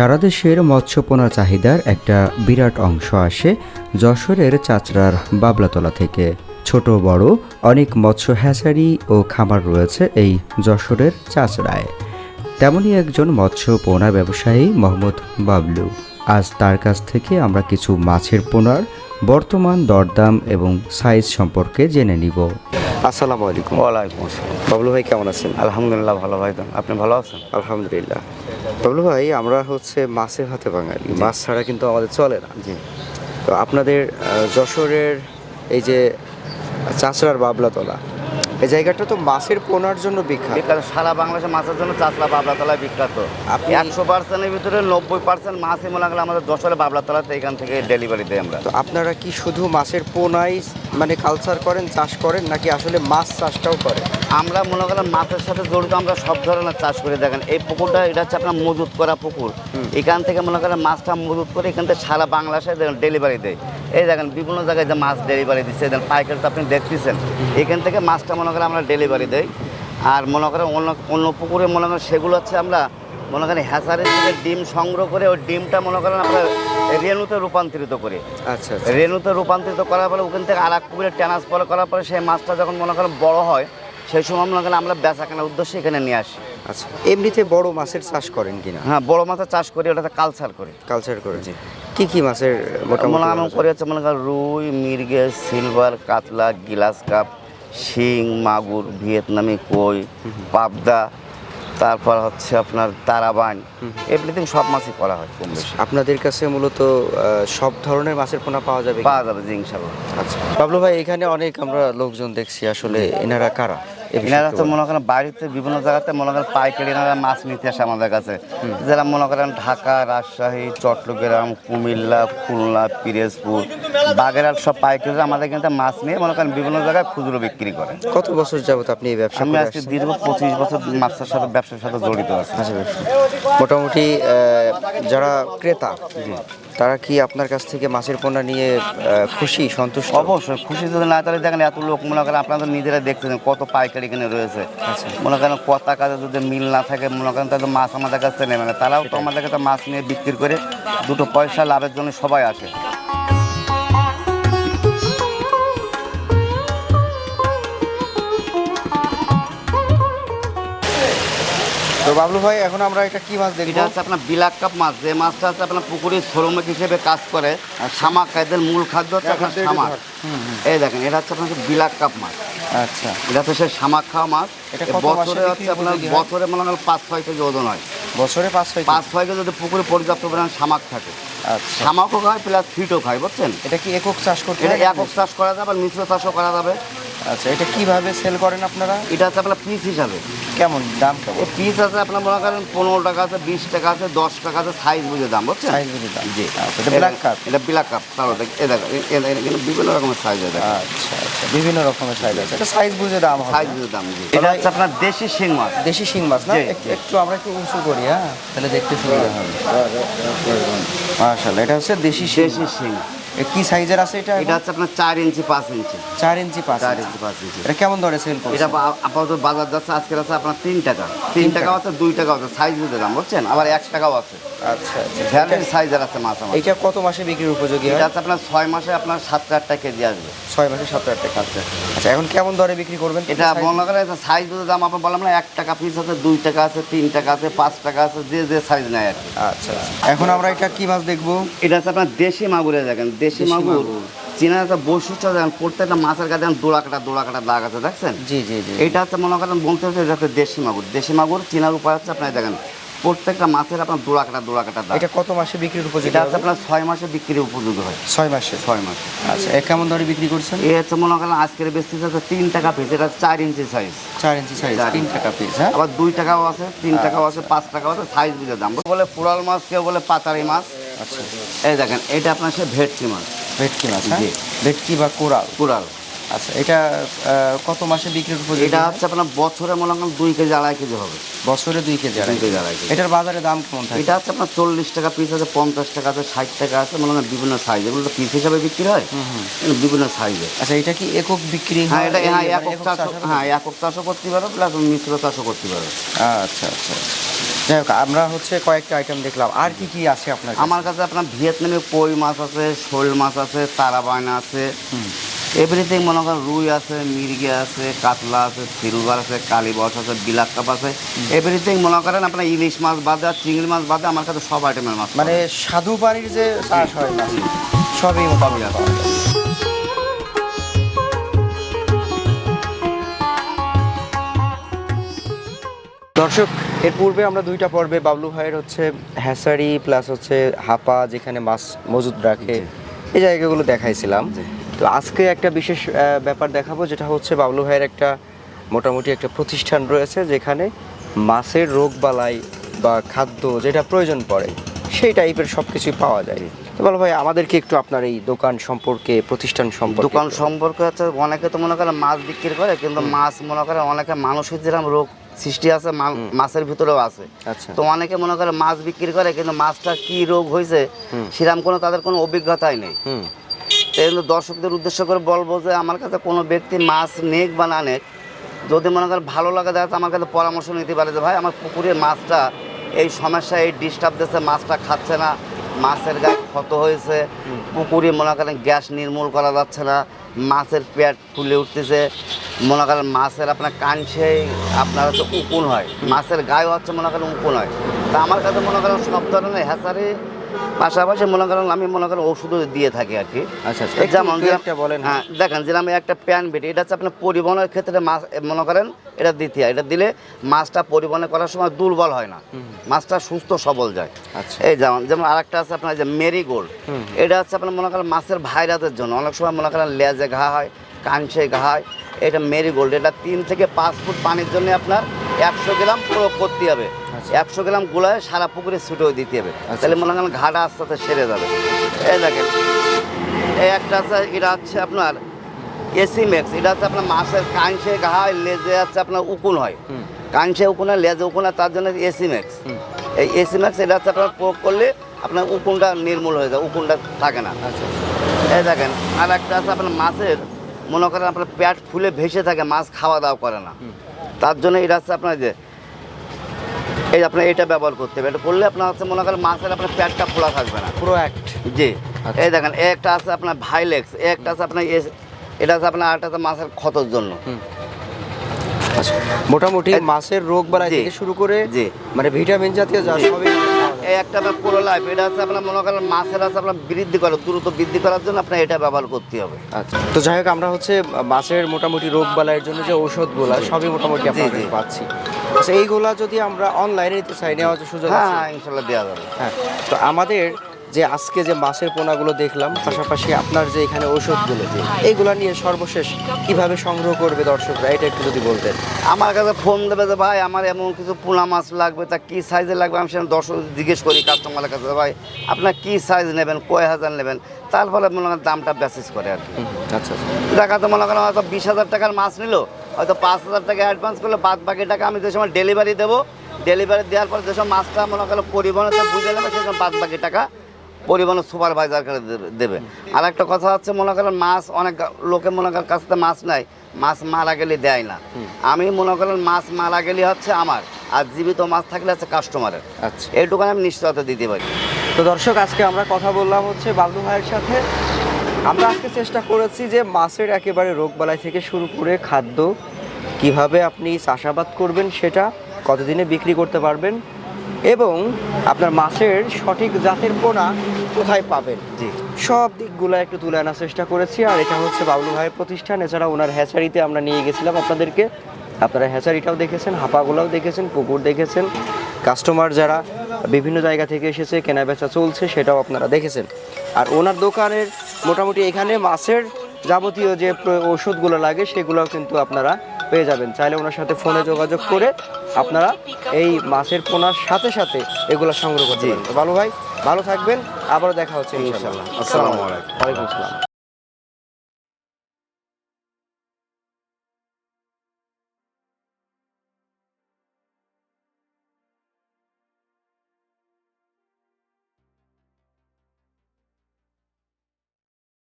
সারা দেশের মৎস্যপোনা চাহিদার একটা বিরাট অংশ আসে যশোরের চাচড়ার বাবলাতলা থেকে। ছোট, বড় অনেক মৎস্য হ্যাচারি ও খামার রয়েছে এই যশোরের চাচড়ায়। তেমনই একজন মৎস্য পোনা ব্যবসায়ী মোহাম্মদ বাবলু। আজ তার কাছ থেকে আমরা কিছু মাছের পোনার বর্তমান দরদাম এবং সাইজ সম্পর্কে জেনে নিব। আসসালামু আলাইকুম। ওয়ালাইকুম আসসালাম। বাবলু ভাই কেমন আছেন? আলহামদুলিল্লাহ ভালো ভাই তো। আপনি ভালো আছেন? আলহামদুলিল্লাহ। বাবলু ভাই আমরা হচ্ছে মাছের হাতে বাঙালি। মাছ ছাড়া কিন্তু আমাদের চলে না। জি। তো আপনাদের যশোরের এই যে চাচড়ার বাবলাতলা এই জায়গাটা তো মাছের পোনার জন্য বিখ্যাত। বিখ্যাত সারা বাংলাদেশে মাছের জন্য চাষলা বাবলাতলায় বিখ্যাত। আপনি- একশো পার্সেন্টের ভিতরে নব্বই পার্সেন্ট মাছই মনে গেলে আমাদের দশরে বাবলাতলাতে এখান থেকে ডেলিভারি দিই আমরা। তো আপনারা কি শুধু মাছের পোনাই মানে কালচার করেন চাষ করেন নাকি আসলে মাছ চাষটাও করেন? আমরা মনে করেন মাছের সাথে জড়িত আমরা সব ধরনের চাষ করে দেখেন। এই পুকুরটা এটা হচ্ছে আপনার মজুত করা পুকুর এখান থেকে মনে করেন মাছটা মজুত করে এখান থেকে সারা বাংলাদেশে ডেলিভারি দেয়। এই দেখেন বিভিন্ন জায়গায় যে মাছ ডেলিভারি দিচ্ছে দেখেন পাইকারি তো আপনি দেখতেছেন। এখান থেকে মাছটা মনে করেন আমরা ডেলিভারি দেই। আর মনে করেন অন্য অন্য পুকুরে মনে করেন সেগুলো হচ্ছে আমরা মনে করেন হ্যাচারের থেকে ডিম সংগ্রহ করে ওই ডিমটা মনে করেন আমরা রেণুতে রূপান্তরিত করি। আচ্ছা আচ্ছা। রেণুতে রূপান্তরিত করার পরে ওখান থেকে আর এক পুকুরে ট্রান্সফার করার পরে সেই মাছটা যখন মনে করেন বড় হয় সেই সময় মনে করেন আমরা বেচা কেনার উদ্দেশ্যে এখানে নিয়ে আসি। আচ্ছা এমনিতে বড় মাছের চাষ করেন কিনা? হ্যাঁ বড় মাছের চাষ করি ওটাতে কালচার করি। কালচার করেন। কি কি মাছের মনে আমি? করি হচ্ছে মনে করেন রুই মির্গে সিলভার কাতলা গিলাস কাপ শিং মাগুর ভিয়েতনামি কই পাবদা তারপর হচ্ছে আপনার তারাবান। এভরিথিং সব মাছই করা হয় কম বেশি। আপনাদের কাছে মূলত সব ধরনের মাছের পোনা পাওয়া যাবে পাওয়া যাবে জি ইনশাল্লাহ আচ্ছা। বাবলু ভাই এখানে অনেক আমরা লোকজন দেখছি আসলে এনারা কারা? এনারা তো মনে করেন বাড়িতে বিভিন্ন জায়গাতে মনে করেন পাইকারি এনারা মাছ নিতে আসে আমাদের কাছে। যারা মনে করেন ঢাকা রাজশাহী চট্টগ্রাম কুমিল্লা খুলনা পিরোজপুর বাগেরহাট সব পাইকারি আমাদের কিন্তু মাছ নিয়ে মনে করেন বিভিন্ন জায়গায় খুচরো বিক্রি করে। কত বছর যাবত আপনি এই ব্যবসা আমি আজকে দীর্ঘ পঁচিশ বছর মাছের সাথে ব্যবসার সাথে জড়িত আছি। মোটামুটি যারা ক্রেতা তারা কি আপনার কাছ থেকে মাছের পোনা নিয়ে খুশি সন্তুষ্ট? অবশ্যই খুশি যদি না তাহলে দেখেন এত লোক মনে করেন আপনাদের নিজেরা দেখতেছেন কত পাইকারি এখানে রয়েছে। মনে করেন কথা কাজে যদি মিল না থাকে মনে করেন তাদের মাছ আমাদের কাছ থেকে নেবে না। তারাও তো আমাদের কাছে মাছ নিয়ে বিক্রি করে দুটো পয়সা লাভের জন্য সবাই আসে। তো বাবলু ভাই এখন আমরা এটা কি মাছ দেখি এটা হচ্ছে আপনার বিলাক কাপ মাছ। যে মাছটা হচ্ছে আপনার পুকুরের শ্রমিক হিসেবে কাজ করে আর শামাক এদের মূল খাদ্য হচ্ছে আপনার শামাক এই দেখেন এটা হচ্ছে আপনার বিলাক কাপ মাছ। আচ্ছা। এটা হচ্ছে সেই শামাক খাওয়া মাছ। বছরে হচ্ছে আপনার? বছরে মনে হয় পাঁচ ছয় কেজি ওজন হয়। বছরে পাঁচ ছয় পাঁচ ছয় কেজি যদি পুকুরে পর্যাপ্ত পরিমাণ শামাক থাকে। আচ্ছা। শামাকও খায় প্লাস ফিটও খায় বুঝছেন? এটা কি একক চাষ করতে এটা একক চাষ করা যাবে আর মিশ্র চাষও করা যাবে। আচ্ছা এটা কীভাবে সেল করেন আপনারা? এটা হচ্ছে আপনার পিস হিসাবে। কেমন দাম কেমন? পিস আছে আপনার মনে করেন পনেরো টাকা আছে বিশ টাকা আছে দশ টাকা আছে সাইজ বুঝে দাম বুঝছেন? সাইজ বুঝে দাম। জি। আচ্ছা এটা ব্ল্যাক কাপ এটা ব্ল্যাক কাপ তাহলে দেখ এ দেখো এ- কিন্তু বিভিন্ন রকমের সাইজ আছে আচ্ছা। বিভিন্ন রকমের সাইজ আছে। এটা সাইজ বুঝে দাম হবে সাইজ বুঝে দাম এটা হচ্ছে আপনার দেশি শিং মাছ। দেশি শিং মাছ না? একটু আমরা একটু উঁচু করি হ্যাঁ? তাহলে দেখতে সুবিধা হবে। মাশাআল্লাহ এটা হচ্ছে দেশি শিং। দেশি শিং। কি সাইজের আছে এটা এটা হচ্ছে আপনার চার ইঞ্চি পাঁচ ইঞ্চি। চার ইঞ্চি পাঁচ চার ইঞ্চি। ইঞ্চি পাঁচ ইঞ্চি। এটা কেমন দরে সেল করছে? এটা আপাতত বাজার যাচ্ছে আজকের আছে আপনার তিন টাকা। তিন টাকা। আছে দুই টাকা আছে। সাইজ বুঝে দাম বুঝছেন? আবার এক টাকাও আছে। আচ্ছা আচ্ছা ভ্যারাইটি সাইজের আছে মাছ আমার। এইটা কত মাসে বিক্রির উপযোগী এটা হচ্ছে আপনার ছয় মাসে আপনার সাত আটটা কেজি আসবে। ছয় মাসে সাত হাজার টাকা। আচ্ছা। এখন কেমন দরে বিক্রি করবেন? এটা মনে করেন সাইজ দাম আপনার বললাম না এক টাকা পিস আছে দুই টাকা আছে তিন টাকা আছে পাঁচ টাকা আছে যে যে সাইজ নেয় আর আচ্ছা আচ্ছা। এখন আমরা এটা কি মাছ দেখব? এটা হচ্ছে আপনার দেশি মাগুরে দেখেন দেশি মাগুর। চীনা একটা বৈশিষ্ট্য দেখেন প্রত্যেকটা মাছের কাছে দেখেন দোড়া কাটা দোড়া কাটা দাগ আছে দেখছেন? জি জি জি। এটা হচ্ছে মনে করেন বলতে হচ্ছে এটা হচ্ছে দেশি মাগুর। দেশি মাগুর চীনার উপায় হচ্ছে আপনার দেখেন প্রত্যেকটা মাছের আপনার দোড়া কাটা দোড়া কাটা দাগ। এটা কত মাসে বিক্রির উপযোগী এটা হচ্ছে আপনার ছয় মাসে বিক্রির উপযোগী হয়। ছয় মাসে? ছয় মাস। আচ্ছা এ কেমন দরে বিক্রি করছেন? এই হচ্ছে মনে করেন আজকের বেশি আছে তিন টাকা পিস এটা চার ইঞ্চি সাইজ চার ইঞ্চি সাইজ তিন টাকা পিস হ্যাঁ? আবার দুই টাকাও আছে তিন টাকাও আছে পাঁচ টাকাও আছে সাইজ বুঝে দাম। বলে পুরাল মাছ কেউ বলে পাতারি মাছ। আচ্ছা। এই দেখেন এটা আপনার সে ভেটকি মাছ। ভেটকি মাছ হ্যাঁ? ভেটকি বা কোরাল। পুরাল আচ্ছা এটা কত মাসে বিক্রির উপযোগী এটা হচ্ছে আপনার বছরে মনে করেন দুই কেজি আড়াই কেজি হবে। বছরে দুই কেজি আড়াই কেজি আড়াই কেজি। এটার বাজারে দাম কেমন থাকে? এটা হচ্ছে আপনার চল্লিশ টাকা পিস আছে পঞ্চাশ টাকা আছে ষাট টাকা আছে মনে করেন বিভিন্ন সাইজ এগুলো তো পিস হিসাবে বিক্রি হয়। বিভিন্ন সাইজে আচ্ছা এটা কি একক বিক্রি হ্যাঁ এটা হ্যাঁ একক চাষ হ্যাঁ একক চাষও করতে পারো প্লাস মিশ্র চাষও করতে পারো। আচ্ছা আচ্ছা আচ্ছা। যাই হোক, আমরা হচ্ছে কয়েকটা আইটেম দেখলাম। আর কি কি আছে আপনার আমার কাছে আপনার ভিয়েতনামে কই মাছ আছে শোল মাছ আছে তারা বায়না আছে এভরিথিং মনে করেন রুই আছে মির্গে আছে কাতলা আছে সিলভার আছে কালীবস আছে বিলাক কাপ আছে। এভরিথিং মনে করেন আপনার ইলিশ মাছ বাদে আর চিংড়ি মাছ বাদে আমার কাছে সব আইটেমের মাছ মানে সাধু পানির যে চাষ হয় না সবই মোটামুটি দর্শক এর পূর্বে আমরা দুইটা পর্বে বাবলু ভাইয়ের হচ্ছে হ্যাসারি প্লাস হচ্ছে হাপা যেখানে মাছ মজুদ রাখে এই জায়গাগুলো দেখাইছিলাম। তো আজকে একটা বিশেষ ব্যাপার দেখাবো যেটা হচ্ছে বাবলু ভাইয়ের একটা মোটামুটি একটা প্রতিষ্ঠান রয়েছে যেখানে মাছের রোগ বালাই বা খাদ্য যেটা প্রয়োজন পড়ে সেই টাইপের সব কিছুই পাওয়া যায়। তো বাবলু ভাই আমাদেরকে একটু আপনার এই দোকান সম্পর্কে প্রতিষ্ঠান সম্পর্কে দোকান সম্পর্কে হচ্ছে অনেকে তো মনে করেন মাছ বিক্রি করে কিন্তু মাছ মনে করেন অনেকে মানুষের যেরকম রোগ সৃষ্টি আছে মাছের ভিতরেও আছে। আচ্ছা। তো অনেকে মনে করে মাছ বিক্রি করে কিন্তু মাছটা কি রোগ হয়েছে সেরকম কোনো তাদের কোনো অভিজ্ঞতাই নেই। জন্য দর্শকদের উদ্দেশ্য করে বলব যে আমার কাছে কোনো ব্যক্তি মাছ নেক বা না নেক, যদি মনে করেন ভালো লাগে দেখা আমার কাছে পরামর্শ নিতে পারে যে ভাই, আমার পুকুরের মাছটা, এই সমস্যা এই ডিস্টার্ব দিচ্ছে মাছটা খাচ্ছে না, মাছের গায়ে ক্ষত হয়েছে, পুকুরে মনে করেন গ্যাস নির্মূল করা যাচ্ছে না, মাছের পেট ফুলে উঠতেছে, মনে করেন মাছের আপনার কাঞ্চে আপনার হচ্ছে উকুন হয়, মাছের গায়ে হচ্ছে মনে করেন উকুন হয়। তা আমার কাছে মনে করেন সব ধরনের হ্যাচারি পাশাপাশি মনে করেন আমি মনে করেন ওষুধও দিয়ে থাকি আর কি। আচ্ছা আচ্ছা। যেমন বলেন। হ্যাঁ দেখেন যে আমি একটা প্যান বেটি এটা হচ্ছে আপনার পরিবহনের ক্ষেত্রে মাছ মনে করেন এটা দিতে হয় এটা দিলে মাছটা পরিবহনে করার সময় দুর্বল হয় না। মাছটা সুস্থ সবল যায়। আচ্ছা। এই যেমন যেমন আরেকটা আছে আপনার যে মেরিগোল্ড। এটা হচ্ছে আপনার মনে করেন মাছের ভাইরাসের জন্য। অনেক সময় মনে করেন লেজে ঘা হয় কাঞ্চে ঘা হয়। এটা মেরিগোল্ড এটা তিন থেকে পাঁচ ফুট পানির জন্য আপনার একশো গ্রাম প্রয়োগ করতে হবে। একশো গ্রাম গুলায় সারা পুকুরে ছুটেও দিতে হবে। তাহলে মনে করেন ঘাটা আস্তে আস্তে সেরে যাবে। এই দেখেন এই একটা আছে এটা হচ্ছে আপনার এসি ম্যাক্স এটা হচ্ছে আপনার মাছের কাঞ্চে ঘা হয় লেজে হচ্ছে আপনার উকুন হয়। কাঞ্চে উকুন হয় লেজে উকুন হয় তার জন্য এসি ম্যাক্স। এই এসি ম্যাক্স এটা হচ্ছে আপনার প্রয়োগ করলে আপনার উকুনটা নির্মূল হয়ে যায় উকুনটা থাকে না। আচ্ছা এই দেখেন আর একটা আছে আপনার মাছের মনে করেন আপনার পেট ফুলে ভেসে থাকে মাছ খাওয়া দাওয়া করে না। তার জন্য এটা হচ্ছে আপনার যে এই আপনার এটা ব্যবহার করতে হবে। এটা করলে আপনার হচ্ছে মনে করেন মাছের আপনার প্যাটটা খোলা থাকবে না। পুরো অ্যাক্ট জি। আচ্ছা। এই দেখেন একটা আছে আপনার ভাইলেক্স একটা আছে আপনার এটা আছে আপনার আরেকটা আছে মাছের ক্ষতর জন্য। আচ্ছা। মোটামুটি মাছের রোগ বালাই জি। থেকে শুরু করে জি। মানে ভিটামিন জাতীয় যা সবই এই একটা আপনার পুরো লাইফ এটা হচ্ছে আপনার মনে করেন মাছের আছে আপনার বৃদ্ধি করা দ্রুত বৃদ্ধি করার জন্য আপনার এটা ব্যবহার করতে হবে। আচ্ছা তো যাই হোক আমরা হচ্ছে মাছের মোটামুটি রোগ বালাইয়ের জন্য যে ঔষধগুলো সবই মোটামুটি আপনাদের জি। পাচ্ছি। আচ্ছা এইগুলা যদি আমরা অনলাইনে নিতে চাই নেওয়ার সুযোগ হ্যাঁ ইনশাল্লাহ দেওয়া যাবে। হ্যাঁ তো আমাদের যে আজকে যে মাছের পোনাগুলো দেখলাম পাশাপাশি আপনার যে এখানে ঔষধগুলো এইগুলা নিয়ে সর্বশেষ কীভাবে সংগ্রহ করবে দর্শকরা এটা একটু যদি বলতেন। আমার কাছে ফোন দেবে যে ভাই আমার এমন কিছু পোনা মাছ লাগবে তা কী সাইজের লাগবে? আমি সেখানে দর্শক জিজ্ঞেস করি কাস্টমারের কাছে ভাই আপনার কী সাইজ নেবেন? কয় হাজার নেবেন? তারপরে মনে করেন দামটা বেসিস করে আর কি। আচ্ছা আচ্ছা। দেখা তো মনে করেন হয়তো বিশ হাজার টাকার মাছ নিল হয়তো পাঁচ হাজার টাকা অ্যাডভান্স করলে বাদ বাকি টাকা আমি যে সময় ডেলিভারি দেবো ডেলিভারি দেওয়ার পর যেসব মাছটা মনে করেন পরিবহনে বুঝে নেবে সেসব বাদ বাকি টাকা পরিবহনের সুপারভাইজার করে দেবে- দেবে। আর একটা কথা হচ্ছে মনে করেন মাছ অনেক লোকে মনে করেন কাছে মাছ নাই মাছ মারা গেলে দেয় না। আমি মনে করেন মাছ মারা গেলে হচ্ছে আমার আর জীবিত মাছ থাকলে হচ্ছে কাস্টমারের আচ্ছা। এইটুকু আমি নিশ্চয়তা দিতে পারি। তো দর্শক আজকে আমরা কথা বললাম হচ্ছে বাবলু ভাইয়ের সাথে। আমরা আজকে চেষ্টা করেছি যে মাছের একেবারে রোগবালাই থেকে শুরু করে খাদ্য কীভাবে আপনি চাষাবাদ করবেন সেটা কতদিনে বিক্রি করতে পারবেন এবং আপনার মাছের সঠিক জাতের পোনা কোথায় পাবেন? জি। সব দিকগুলো একটু তুলে আনার চেষ্টা করেছি আর এটা হচ্ছে বাবলু ভাইয়ের প্রতিষ্ঠান। এছাড়া ওনার হ্যাচারিতে আমরা নিয়ে গেছিলাম আপনাদেরকে। আপনারা হ্যাচারিটাও দেখেছেন হাঁপাগুলাও দেখেছেন পুকুর দেখেছেন। কাস্টমার যারা বিভিন্ন জায়গা থেকে এসেছে কেনা বেচা চলছে সেটাও আপনারা দেখেছেন। আর ওনার দোকানের মোটামুটি এখানে মাছের যাবতীয় যে ওষুধগুলো লাগে সেগুলোও কিন্তু আপনারা পেয়ে যাবেন। চাইলে ওনার সাথে ফোনে যোগাযোগ করে আপনারা এই মাছের পোনার সাথে সাথে এগুলো সংগ্রহ করতে ভালো ভাই ভালো থাকবেন। আবারও দেখা হচ্ছে ইনশাআল্লাহ। ইনশাআল্লাহ। আসসালামু আলাইকুম। ওয়ালাইকুম আসসালাম।